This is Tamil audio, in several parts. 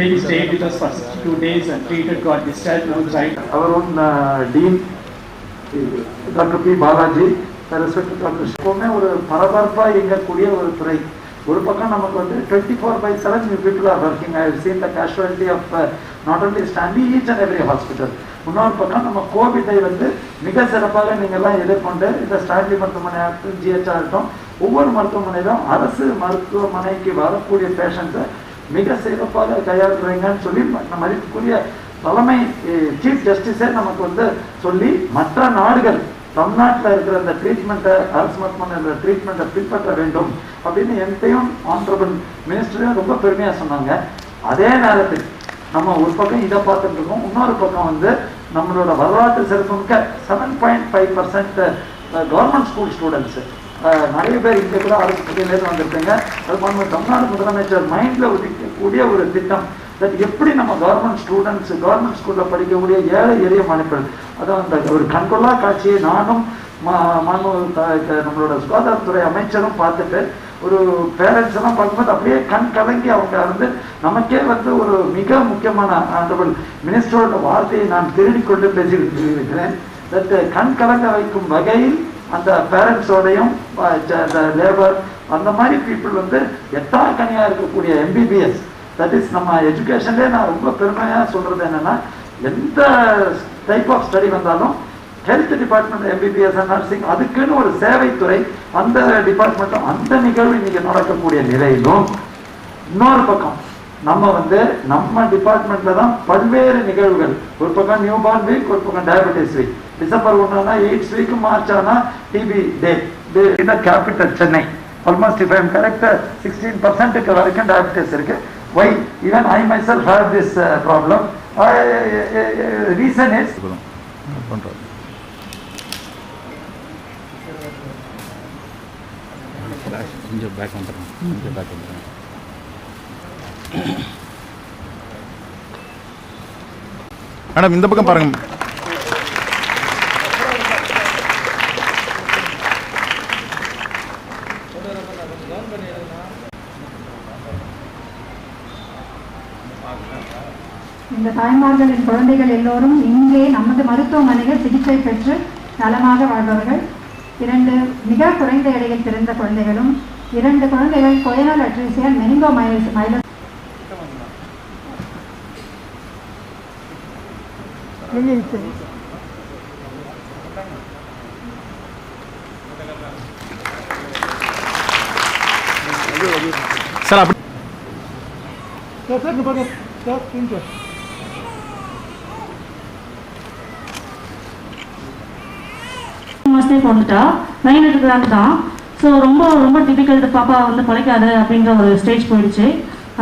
Then stayed with us for 62 days and treated, got discharged, on is our own uh, dean doctor P. Balaji respect doctor எப்போவுமே ஒரு பரபரப்பாக இயங்கக்கூடிய ஒரு துறை. ஒரு பக்கம் நமக்கு வந்து twenty four by seven you people are working I seen the casualty of not only Stanley each and every hospital இன்னொரு பக்கம் நம்ம கோவிட்டை வந்து மிக சிறப்பாக நீங்கள்லாம் எதிர்கொண்டு இந்த ஸ்டாண்டி மருத்துவமனை ஆகட்டும் ஜிஹெச் ஆகட்டும் ஒவ்வொரு மருத்துவமனையிலும் அரசு மருத்துவமனைக்கு வரக்கூடிய பேஷண்ட்ஸை மிக சிறப்பாக கையாளுறீங்கன்னு சொல்லி நம்ம மதிப்புக்குரிய தலைமை சீஃப் ஜஸ்டிஸே நமக்கு வந்து சொல்லி மற்ற நாடுகள் தமிழ்நாட்டில் இருக்கிற அந்த ட்ரீட்மெண்ட்டை அரசு மருத்துவமனை ட்ரீட்மெண்ட்டை பின்பற்ற வேண்டும் அப்படின்னு என்கிட்டையும் ஆனரபிள் மினிஸ்டரையும் ரொம்ப பெருமையாக சொன்னாங்க. அதே நேரத்தில் நம்ம ஒரு பக்கம் இதை பார்த்துட்டு இருக்கோம் இன்னொரு பக்கம் வந்து நம்மளோட வரலாற்று சிறப்புமிக்க seven point five percent government school students நிறைய பேர் இங்கே கூட அரசு பள்ளியிலேருந்து வந்திருக்காங்க அது மாதிரி தமிழ்நாடு முதலமைச்சர் மைண்டில் ஒதுக்கக்கூடிய ஒரு திட்டம். தட் எப்படி நம்ம கவர்மெண்ட் ஸ்டூடெண்ட்ஸ் கவர்மெண்ட் ஸ்கூலில் படிக்கக்கூடிய ஏழை எளிய மாணவர்கள் அதான் அந்த ஒரு கண்கொள்ளா காட்சியை நானும் மா- த- நம்மளோட சுகாதாரத்துறை அமைச்சரும் பார்த்துட்டு ஒரு பேரண்ட்ஸ் எல்லாம் பார்க்கும்போது அப்படியே கண் கலங்கி அவங்க வந்து நமக்கே வந்து ஒரு மிக முக்கியமான ஆண்டவள் மினிஸ்டரோட வார்த்தையை நான் திருடிக் கொண்டு பேசிக்கிட்டு இருக்கிறேன் தட் கண் கலங்க வைக்கும் வகையில் அந்த பேரண்ட்ஸோடையும் லேபர் அந்த மாதிரி பீப்புள் வந்து எட்டாக்கனியாக இருக்கக்கூடிய எம்பிபிஎஸ் தட் இஸ் நம்ம எஜுகேஷன்லேயே நான் ரொம்ப பெருமையாக சொல்கிறது என்னென்னா எந்த டைப் ஆஃப் ஸ்டடி வந்தாலும் ஹெல்த் டிபார்ட்மெண்ட் எம்பிபிஎஸ் நர்சிங் அதுக்குன்னு ஒரு சேவைத்துறை அந்த டிபார்ட்மெண்ட்டும் அந்த நிகழ்வு இன்றைக்கி நடக்கக்கூடிய நிலையிலும் இன்னொரு பக்கம் நம்ம வந்து நம்ம டிபார்ட்மெண்ட்டில் தான் பல்வேறு நிகழ்வுகள். ஒரு பக்கம் நியூ பார்ன் வீக் ஒரு பக்கம் டயபெட்டிஸ் வீக் டிசம்பர் ஒன்றுனா எயிட்ஸ் வீக் மார்ச் ஆனால் டிபி டே இந்த capital Chennai. Almost if I'm correct sixteen பர்சன்ட்டுக்கு வரைக்கும் டயபிட்டிஸ் இருக்கு. Why even I myself have this problem reason is கொஞ்சம் பேக் வந்துடுறேன் கொஞ்சம் பேக் வந்துடுறேன் மேடம் இந்த பக்கம் பாருங்க இந்த தாய்மார்களின் குழந்தைகள் எல்லோரும் இங்கே நமது மருத்துவமனையில் சிகிச்சை பெற்று நலமாக வாழ்பவர்கள் இரண்டு மிக குறைந்த எடையில் பிறந்த குழந்தைகளும் இரண்டு குழந்தைகள் கொயனல் அட்ரிசியல் மெனிங்கோ மைலஸ் மைலஸ் சார் அப்படி மாதமே பிறந்துட்டா? நைன் எடுக்கிறான்னு தான். ஸோ ரொம்ப ரொம்ப டிபிக்கல் பாப்பா வந்து பழைக்காது அப்படின்ற ஒரு ஸ்டேஜ் போயிடுச்சு.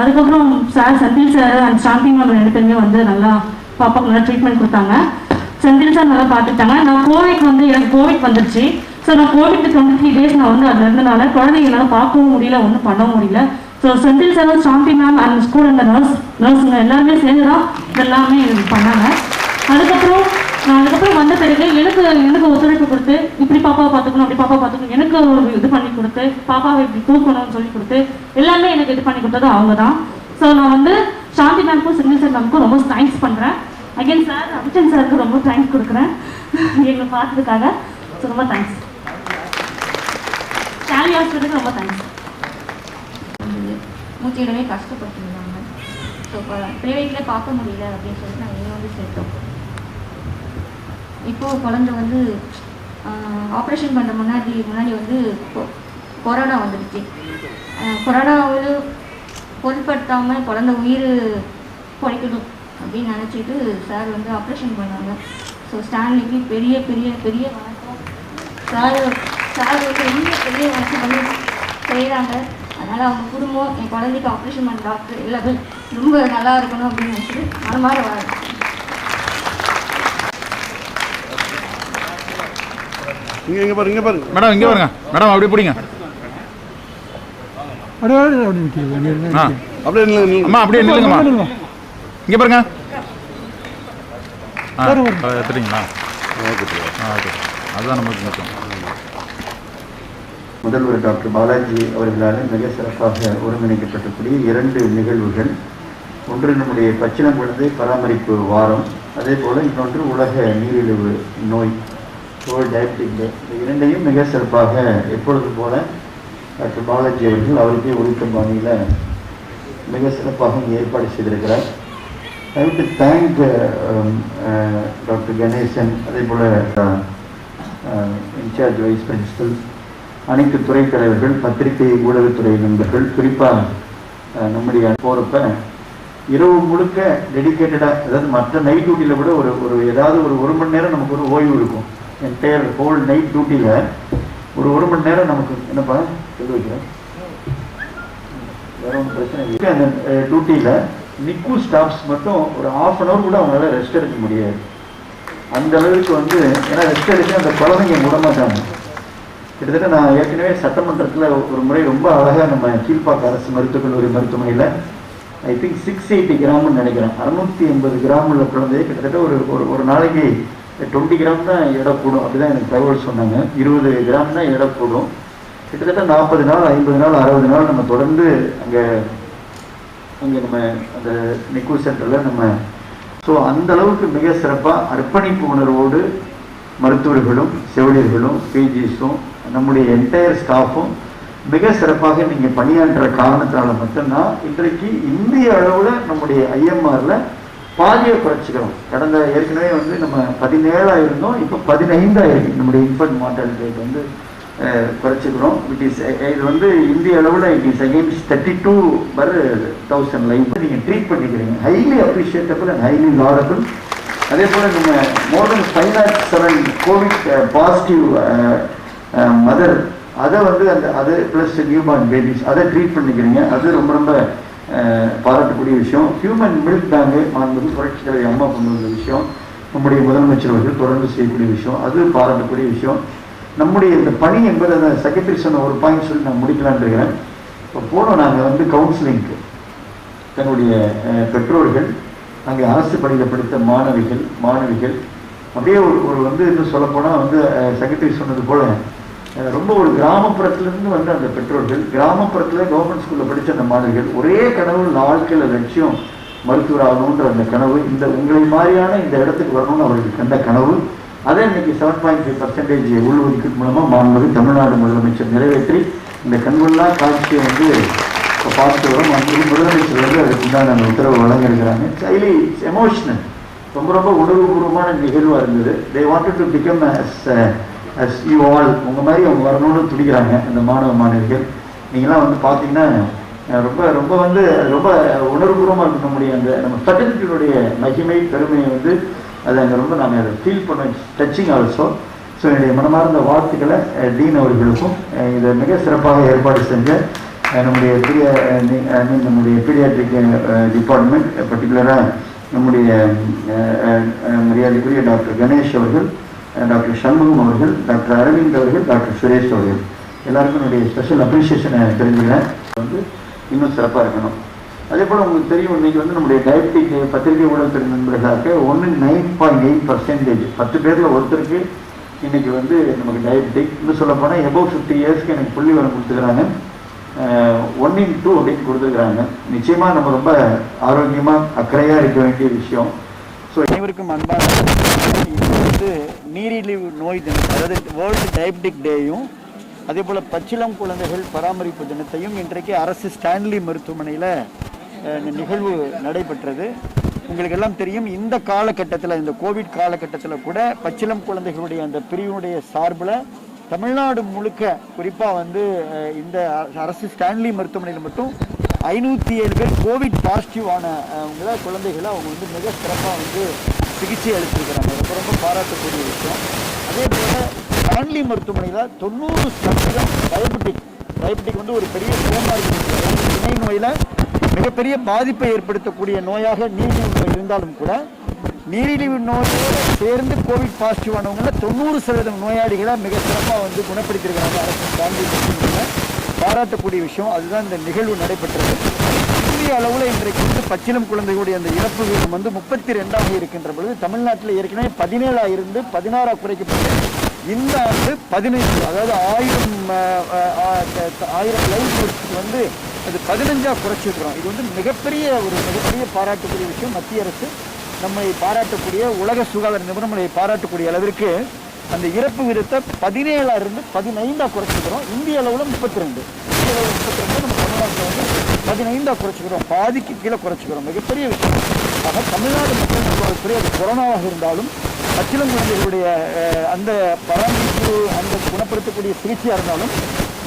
அதுக்கப்புறம் sir Senthil sir and Shanthi ma'am ரெண்டு பேருமே வந்து நல்லா பாப்பாவுக்கு நல்லா ட்ரீட்மெண்ட் கொடுத்தாங்க. செந்தில் சார் நல்லா பார்த்துட்டாங்க நான் கோவிட் வந்து எனக்கு கோவிட் வந்துருச்சு. ஸோ நான் கோவிட் டுவெண்ட்டி த்ரீ டேஸ் நான் வந்து அதில் இருந்தனால குழந்தைங்களால பார்க்கவும் முடியல ஒன்றும் பண்ணவும் முடியல. So Senthil sir Shanthi ma'am and school அந்த நர்ஸ் நர்ஸுங்க எல்லாருமே சேர்ந்து தான் இதெல்லாமே பண்ணாங்க. அதுக்கப்புறம் நான் அதுக்கப்புறம் வந்த பிறகு எனக்கு எனக்கு ஒத்துழைப்பு கொடுத்து இப்படி பாப்பாவை பார்த்துக்கணும் அப்படி பாப்பா பார்த்துக்கணும் எனக்கு ஒரு இது பண்ணி கொடுத்து பாப்பாவை இப்படி தூக்கணும்னு சொல்லி கொடுத்து எல்லாமே எனக்கு இது பண்ணி கொடுத்தது அவங்க தான் ஸோ நான் வந்து சாந்தி மேம்க்கும் சிங்கிள் சார் மேம்க்கும் ரொம்ப தேங்க்ஸ் பண்ணுறேன் அகைன் சார் அபிஷன் சாருக்கு ரொம்ப தேங்க்ஸ் கொடுக்குறேன். எங்களை பார்த்ததுக்காக ஸோ ரொம்ப தேங்க்ஸ் சாலி ஹாஸ்பிட்டலுக்கு ரொம்ப தேங்க்ஸ் மூச்சிடவே கஷ்டப்பட்டுருந்தாங்க ஸோ இப்போ ப்ரைவேட்டில் பார்க்க முடியல அப்படின்னு சொல்லிட்டு நாங்கள் இங்கே வந்து சேர்த்தோம். இப்போது குழந்தை வந்து ஆப்ரேஷன் பண்ணுற முன்னாடி முன்னாடி வந்து கொ- கொரோனா வந்துடுச்சு. கொரோனாவில் பொருட்படுத்தாமல் குழந்த உயிர் குறைக்கணும் அப்படின்னு நினச்சிட்டு சார் வந்து ஆப்ரேஷன் பண்ணாங்க. ஸோ ஸ்டான்லிக்கு பெரிய பெரிய பெரிய வணக்கம் சார் சார் வந்து பெரிய வணக்கம் பண்ணி செய்கிறாங்க அதனால் அவங்க குடும்பம் என் குழந்தைக்கு ஆப்ரேஷன் பண்ண டாக்டர் எல்லாமே ரொம்ப நல்லா இருக்கணும் அப்படின்னு நினச்சிட்டு மனமாற வர இங்க இங்க பாருங்க இங்க பாருங்க. மேடம் இங்கே பாருங்க. மேடம் அப்படி பிடிங்க ஆ. அப்படியே. அம்மா அப்படியே நில்லுங்கம்மா. இங்கே பாருங்க. ஆ எடுத்துட்டீங்களா? ஆ ஓகே. அதுதான் நமக்கு முக்கியம் முதல்வர் டாக்டர் பாலாஜி அவர்களால் மிக சிறப்பாக ஒருங்கிணைக்கப்பட்டக்கூடிய இரண்டு நிகழ்வுகள். ஒன்று நம்முடைய பச்சிளம் குழந்தை பராமரிப்பு வாரம் அதே போல் இன்னொன்று உலக நீரிழிவு நோய். வேர்ல்ட் டயபெட்டிக் டே இந்த இரண்டையும் மிக சிறப்பாக எப்பொழுது போல டாக்டர் பாலாஜி அவர்கள் அவருக்கே ஒழிக்கும் பாணியில் மிக சிறப்பாக ஏற்பாடு செய்திருக்கிறார். I do thank doctor Ganesan அதே போல் இன்சார்ஜ் வைஸ் பிரின்சிபல் அனைத்து துறை தலைவர்கள் பத்திரிகை ஊடகத்துறை நண்பர்கள் குறிப்பாக uh, நம்முடைய போகிறப்ப இரவு முழுக்க டெடிக்கேட்டடாக அதாவது மற்ற நைட் டியூட்டியில் கூட ஒரு ஒரு ஏதாவது ஒரு ஒரு மணி நேரம் நமக்கு ஒரு ஓய்வு இருக்கும். என்டையர் ஹோல் நைட் டியூட்டியில் ஒரு ஒரு மணி நேரம் நமக்கு என்னப்பா சொல்லி வைக்கிறேன் வேற ஒன்றும் பிரச்சனை இல்லை. அந்த டியூட்டியில் நிக்கு ஸ்டாஃப்ஸ் மட்டும் ஒரு ஆஃப் அன் ஹவர் கூட அவங்களால ரெஸ்ட் எடுக்க முடியாது. அந்த அளவுக்கு வந்து ஏன்னா ரெஸ்ட் எடுக்க அந்த குழந்தைங்க முடமாட்டாங்க கிட்டத்தட்ட நான் ஏற்கனவே சட்டமன்றத்தில் ஒரு முறை ரொம்ப அழகாக நம்ம கீழ்ப்பாக்க அரசு மருத்துவக் கல்லூரி மருத்துவமனையில் ஐ திங்க் சிக்ஸ் எயிட்டி கிராம்னு நினைக்கிறேன். அறுநூத்தி எண்பது கிராம் உள்ள குழந்தைய கிட்டத்தட்ட ஒரு ஒரு ஒரு நாளைக்கு டுவெண்ட்டி கிராம் தான் எடை கூடும் அப்படிதான் எனக்கு தகவல் சொன்னாங்க. இருபது கிராம் தான் எடை கூடும் கிட்டத்தட்ட நாற்பது நாள் ஐம்பது நாள் அறுபது நாள் நம்ம தொடர்ந்து அங்கே அங்கே நம்ம அந்த நிக்கு சென்டரில் நம்ம ஸோ அந்த அளவுக்கு மிக சிறப்பாக அர்ப்பணிப்பு உணர்வோடு மருத்துவர்களும் செவிலியர்களும் பிஜிஸும் நம்முடைய என்டையர் ஸ்டாஃபும் மிக சிறப்பாக நீங்கள் பணியாற்றுற காரணத்தினால மட்டும்தான் இன்றைக்கு இந்திய அளவில் நம்முடைய ஐஎம்ஆரில் பாதியை குறைச்சிக்கிறோம் கடந்த ஏற்கனவே வந்து நம்ம பதினேழாக இருந்தோம் இப்போ பதினைந்தாயிருக்கு. நம்முடைய இன்ஃபன்ட் மார்டாலிட்டி ரேட் வந்து குறைச்சிக்கிறோம் இட் இஸ் இது வந்து இந்திய அளவில் it is against thirty two per thousand life நீங்கள் ட்ரீட் பண்ணிக்கிறீங்க. Highly appreciable and highly laudable அதே போல் நம்ம more than five lakh seven COVID positive mother அதை வந்து அந்த அது ப்ளஸ் நியூ பார்ன் பேபிஸ் அதை ட்ரீட் பண்ணிக்கிறீங்க. அது ரொம்ப ரொம்ப பாராட்டக்கூடிய விஷயம். ஹியூமன் மில்க் பேங்கு மாண்பது புரட்சி தலைவர் அம்மா கொண்டு வந்த விஷயம். நம்முடைய முதலமைச்சர் அவர்கள் தொடர்ந்து செய்யக்கூடிய விஷயம். அது பாராட்டக்கூடிய விஷயம். நம்முடைய இந்த பணி என்பது அந்த செக்ரட்டரி சொன்ன ஒரு பாயிண்ட் சொல்லி நான் முடிக்கலான்னு இருக்கிறேன் இப்போ போனோம் நாங்கள் வந்து கவுன்சிலிங்க்கு தன்னுடைய பெற்றோர்கள் அங்கே அரசு பணியில் படித்த மாணவிகள் மாணவிகள் அப்படியே ஒரு ஒரு வந்து இன்னும் சொல்லப்போனால் வந்து செக்ரட்டரி சொன்னது போல ரொம்ப ஒரு கிராமப்புறத்திலிருந்து வந்த அந்த பெற்றோர்கள் கிராமப்புறத்தில் கவர்மெண்ட் ஸ்கூலில் படித்த அந்த மாணவிகள் ஒரே கனவு வாழ்க்கையில் லட்சியம் மருத்துவர் ஆகணுன்ற அந்த கனவு இந்த உங்களை மாதிரியான இந்த இடத்துக்கு வரணும்னு அவர்கள் கண்ட கனவு அதை இன்னைக்கு செவன் பாயிண்ட் ஃபைவ் பர்சன்டேஜ் உள்ஒதுக்கீடு மூலமாக மாண்புமிகு தமிழ்நாடு முதலமைச்சர் நிறைவேற்றி இந்த கண்கொள்ளா காட்சியை வந்து இப்போ பார்த்து வரும். அங்கே முதலமைச்சர் வந்து அதுக்கு உண்டான அந்த உத்தரவு வழங்கியிருக்கிறாங்க. ஹைலி எமோஷனல் ரொம்ப ரொம்ப உணர்வுபூர்வமான நிகழ்வாக இருந்தது. They wanted to become as as you all உங்கள் மாதிரி அவங்க வரணும்னு துடிக்கிறாங்க இந்த மாணவ மாணவிகள். நீங்களாம் வந்து பார்த்தீங்கன்னா ரொம்ப ரொம்ப வந்து ரொம்ப உணர்வுபூர்வமாக இருக்க நம்முடைய அந்த நம்ம சர்டிஃபிகேட்டுடைய மகிமை பெருமையை வந்து அதை அங்கே ரொம்ப நாங்கள் அதை ஃபீல் பண்ண டச்சிங் ஆல்சோ ஸோ என்னுடைய மனமார்ந்த வாழ்த்துக்களை டீன் அவர்களுக்கும் இதை மிக சிறப்பாக ஏற்பாடு செஞ்ச நம்முடைய பெரிய ஐ மீன் நம்முடைய பீடியாட்ரிக் டிபார்ட்மெண்ட் பர்டிகுலராக நம்முடைய மரியாதைக்குரிய டாக்டர் கணேஷ் அவர்கள் டாக்டர் சண்முகம் அவர்கள் டாக்டர் அரவிந்த் அவர்கள் டாக்டர் சுரேஷ் அவர்கள். எல்லாருக்கும் என்னுடைய ஸ்பெஷல் அப்ரிஷியேஷனை தெரிஞ்சுக்கிறேன். வந்து இன்னும் சிறப்பாக இருக்கணும். அதே போல் உங்களுக்கு தெரியும் இன்னைக்கு வந்து நம்முடைய டயபெட்டிக் பத்திரிகை ஊடகத்துறை நண்பர்களாக ஒன்று நைன் பாயிண்ட் எயிட் பர்சன்டேஜ் பத்து பேரில் ஒருத்தருக்கு இன்னைக்கு வந்து நமக்கு டயபெட்டிக் இன்னும் சொல்லப்போனால் எபோவ் ஃபிஃப்டி இயர்ஸ்க்கு எனக்கு புள்ளி வரம் கொடுத்துக்கிறாங்க ஒன் இன் டூ அப்படின்னு கொடுத்துருக்குறாங்க. நிச்சயமாக நம்ம ரொம்ப ஆரோக்கியமாக அக்கறையாக இருக்க வேண்டிய விஷயம். ஸோ அனைவருக்கும் அன்பாக இது வந்து நீரிழிவு நோய் தினம் அதாவது வேர்ல்டு டயபெட்டிக் டேயும் அதே போல் பச்சிளம் குழந்தைகள் பராமரிப்பு தினத்தையும் இன்றைக்கு அரசு ஸ்டான்லி மருத்துவமனையில் இந்த நிகழ்வு நடைபெற்றது. உங்களுக்கு எல்லாம் தெரியும் இந்த காலகட்டத்தில் இந்த கோவிட் காலகட்டத்தில் கூட பச்சிளம் குழந்தைகளுடைய அந்த பிரிவினுடைய சார்பில் தமிழ்நாடு முழுக்க குறிப்பாக வந்து இந்த அரசு ஸ்டான்லி மருத்துவமனையில் மட்டும் ஐநூற்றி ஏழு பேர் கோவிட் பாசிட்டிவ் ஆன குழந்தைகளை அவங்க வந்து மிக சிறப்பாக வந்து சிகிச்சை அளித்திருக்கிறாங்க. ரொம்ப ரொம்ப பாராட்டக்கூடிய விஷயம். அதே போல் ஸ்டான்லி மருத்துவமனையில் தொண்ணூறு சதவீதம் டயபெட்டிக் டயபெட்டிக் வந்து ஒரு பெரிய கோமார்பிடிட்டி இணை நோயில் மிகப்பெரிய பாதிப்பை ஏற்படுத்தக்கூடிய நோயாக நீரிழிவு நோய் இருந்தாலும் கூட நீரிழிவு நோயோடு சேர்ந்து கோவிட் பாசிட்டிவ் ஆனவங்களில் தொண்ணூறு சதவீதம் நோயாளிகளை மிக சிறப்பாக வந்து குணப்படுத்தியிருக்கிறாங்க அரசு ஸ்டான்லி மருத்துவமனையில் பாராட்டக்கூடிய விஷயம். அதுதான் இந்த நிகழ்வு நடைபெற்றது. பெரிய அளவில் இன்றைக்கு வந்து பச்சிலம் குழந்தைகளுடைய அந்த இறப்பு வீதம் வந்து முப்பத்தி ரெண்டாக இருக்கின்ற பொழுது தமிழ்நாட்டில் ஏற்கனவே பதினேழாக இருந்து பதினாறாக குறைக்கப்பட்டது. இந்த ஆண்டு பதினைந்து அதாவது ஆயிரம் ஆயிரம் லைஃப் வந்து அது பதினஞ்சா குறைச்சிருக்கிறோம். இது வந்து மிகப்பெரிய ஒரு மிகப்பெரிய பாராட்டக்கூடிய விஷயம். மத்திய அரசு நம்மை பாராட்டக்கூடிய உலக சுகாதார நிபுணர்களை பாராட்டக்கூடிய அளவிற்கு அந்த இறப்பு விகிதத்தை பதினேழாயிருந்து பதினைந்தாக பதினைந்தா இந்திய அளவில் முப்பத்தி ரெண்டு இந்திய அளவில் முப்பத்தி ரெண்டு நம்ம பதினைந்தாக பதினைந்தா குறைச்சிக்கிறோம் பாதிக்கு கீழே குறைச்சிக்கிறோம். மிகப்பெரிய விஷயம். ஆக தமிழ்நாடு மக்கள் நல்வாழ்வுத்துறை அது கொரோனாவாக இருந்தாலும் பச்சிளம் குழந்தைகளுடைய அந்த பராமரிப்பு அந்த குணப்படுத்தக்கூடிய சிகிச்சையாக இருந்தாலும்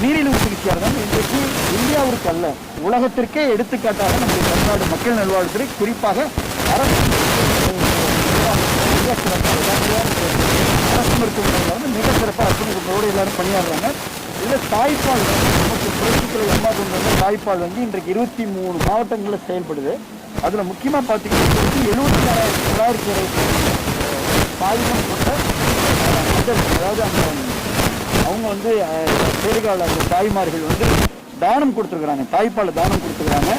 நீரிழிவு சிகிச்சையாக இருந்தாலும் இன்றைக்கு இந்தியாவிற்கு அல்ல உலகத்திற்கே எடுத்துக்காட்டாக நம்முடைய தமிழ்நாடு மக்கள் நல்வாழ்வுத்துறை குறிப்பாக அரசு மிக சிறப்பாக அரசு மருத்துவமனையில் வந்து மிக சிறப்பாக அர்ப்பணிகளோடு எல்லாரும் பணியாடுறாங்க வந்து தாய்ப்பால் நமக்கு புரட்சித்துறை அம்மா கொண்டு வந்த தாய்ப்பால் வந்து இன்றைக்கு இருபத்தி மூணு மாவட்டங்களில் செயல்படுது. அதில் முக்கியமாக பார்த்தீங்கன்னா எழுபத்தி நாலாயிரத்தி தொள்ளாயிரத்தி இருபத்தி பாதிக்கம் கொண்ட அதாவது அந்த அவங்க வந்து பேருகால அந்த தாய்மார்கள் வந்து தானம் கொடுத்துருக்குறாங்க. தாய்ப்பால் தானம் கொடுத்துருக்குறாங்க.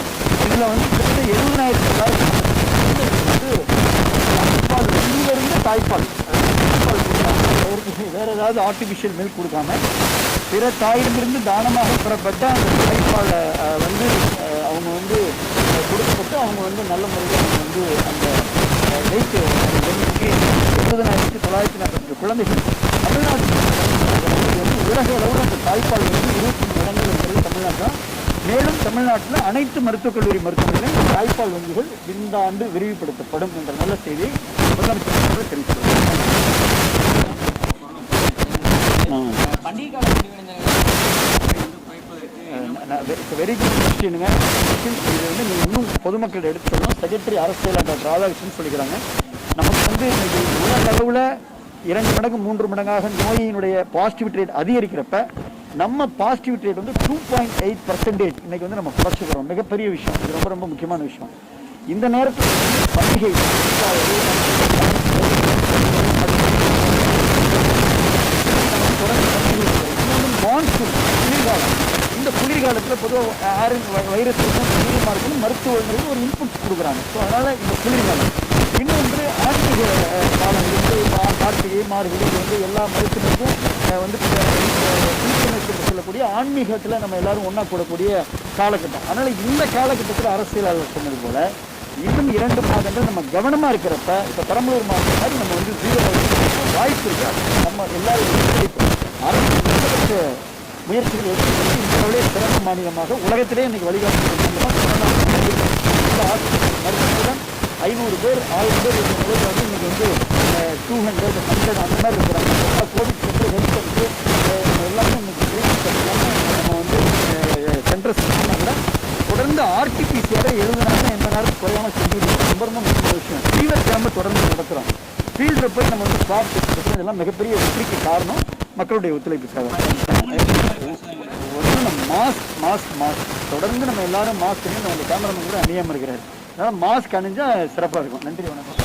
இதில் வந்து கிட்டத்தட்ட எழுபதாயிரத்தி தொள்ளாயிரத்தி வந்து தாய்ப்பால். தாய்ப்பால் தாய்ப்பால் கொடுக்குறாங்க வேற ஏதாவது ஆர்டிஃபிஷியல் மில்க் கொடுக்காம பிற தாயிடமிருந்து தானமாக பெறப்பட்ட அந்த தாய்ப்பாலை வந்து அவங்க வந்து கொடுக்கப்பட்டு அவங்க வந்து நல்ல முறையில் அவங்க வந்து அந்த வெயிட் எழுபதனாயிரத்தி தொள்ளாயிரத்தி நாற்பத்தி குழந்தைகள். தமிழ்நாட்டில் வந்து உலக அளவில் அந்த தாய்ப்பால் வந்து இருபத்தி மூணு இடங்கள் இருக்கிறது தமிழ்நாட்டில் மேலும் தமிழ்நாட்டில் அனைத்து மருத்துவக் கல்லூரி மருத்துவமனைகளிலும் தாய்ப்பால் வங்கிகள் இந்த ஆண்டு விரிவுபடுத்தப்படும் என்ற நல்ல செய்தியை முதலமைச்சர் அவர்கள் தெரிவித்துள்ளார் வெரி குட் கொஸ்டினுங்க இது வந்து நீங்கள் இன்னும் பொதுமக்கள் எடுத்து சொல்லணும் செக்ரட்டரி அரசியல் டாக்டர் ராதாகிருஷ்ணன் சொல்லிக்கிறாங்க நமக்கு வந்து இன்னைக்கு உலக அளவில் இரண்டு மடங்கு மூன்று மடங்காக நோயினுடைய பாசிட்டிவிட்டி ரேட் அதிகரிக்கிறப்ப நம்ம பாசிட்டிவிட்டி ரேட் வந்து டூ பாயிண்ட் எயிட் பர்சன்டேஜ் இன்னைக்கு வந்து நம்ம குறைச்சிக்கிறோம் மிகப்பெரிய விஷயம் இது ரொம்ப ரொம்ப முக்கியமான விஷயம் இந்த நேரத்தில் பண்டிகை மான்சூன் குளிர்காலம் இந்த குளிர்காலத்தில் பொதுவாக ஏர் வைரஸ் அதிகமாக குளிர்மா இருக்கும் மருத்துவர்கள் ஒரு இன்புட் கொடுக்குறாங்க. ஸோ அதனால் இந்த குளிர்காலம். இன்னொன்று ஆன்மீக காலம். வந்து கார்த்திகை மார்கழி வந்து எல்லா மருத்துவருக்கும் வந்து சொல்லக்கூடிய ஆன்மீகத்தில் நம்ம எல்லாரும் ஒன்றா கூடக்கூடிய காலகட்டம். அதனால் இந்த காலகட்டத்தில் அரசியலாளர் சொன்னது போல் இன்னும் இரண்டு மாதங்கள் நம்ம கவனமாக இருக்கிறப்ப இப்போ பெரம்பலூர் மாவட்டம் மாதிரி நம்ம வந்து ஜீரோ வாய்ப்பு இருக்கு. நம்ம எல்லாரும் அரசு முயற்சிகள் எடுத்து இந்தியாவிலே சிறந்த மாநிலமாக உலகத்திலே இன்றைக்கி வழிகாட்டு ஐநூறு பேர் ஆயிரம் பேர் நிலையில் வந்து இன்னைக்கு வந்து டூ ஹண்ட்ரட் ஹண்ட்ரட் அந்த மாதிரி இருக்கிறாங்க. எல்லா கோவிட் சென்டர் ஹெல்த் சென்டர் எல்லாமே இன்னைக்கு எல்லாமே நம்ம வந்து சென்டர்ஸ் கூட தொடர்ந்து ஆர்டிபிசிஆரை எழுதுனாங்க. எந்த நேரம் குறையாம செஞ்சுருக்கோம் ரொம்ப ரொம்ப முக்கிய விஷயம். ஃபீவர் கேம்பு தொடர்ந்து நடத்துகிறோம் ஃபீல்டில் போய் நம்ம வந்து ஸ்வாப் இதெல்லாம் மிகப்பெரிய வெற்றிக்கு காரணம் மக்களுடைய ஒத்துழைப்புக்காக. ஒன்று நம்ம மாஸ்க் மாஸ்க் மாஸ்க் தொடர்ந்து நம்ம எல்லாரும் மாஸ்க் நம்ம கேமராமேன் கூட அணியாமல் இருக்கிறார் அதனால் மாஸ்க் அணிஞ்சால் சிறப்பாக இருக்கும். நன்றி வணக்கம்.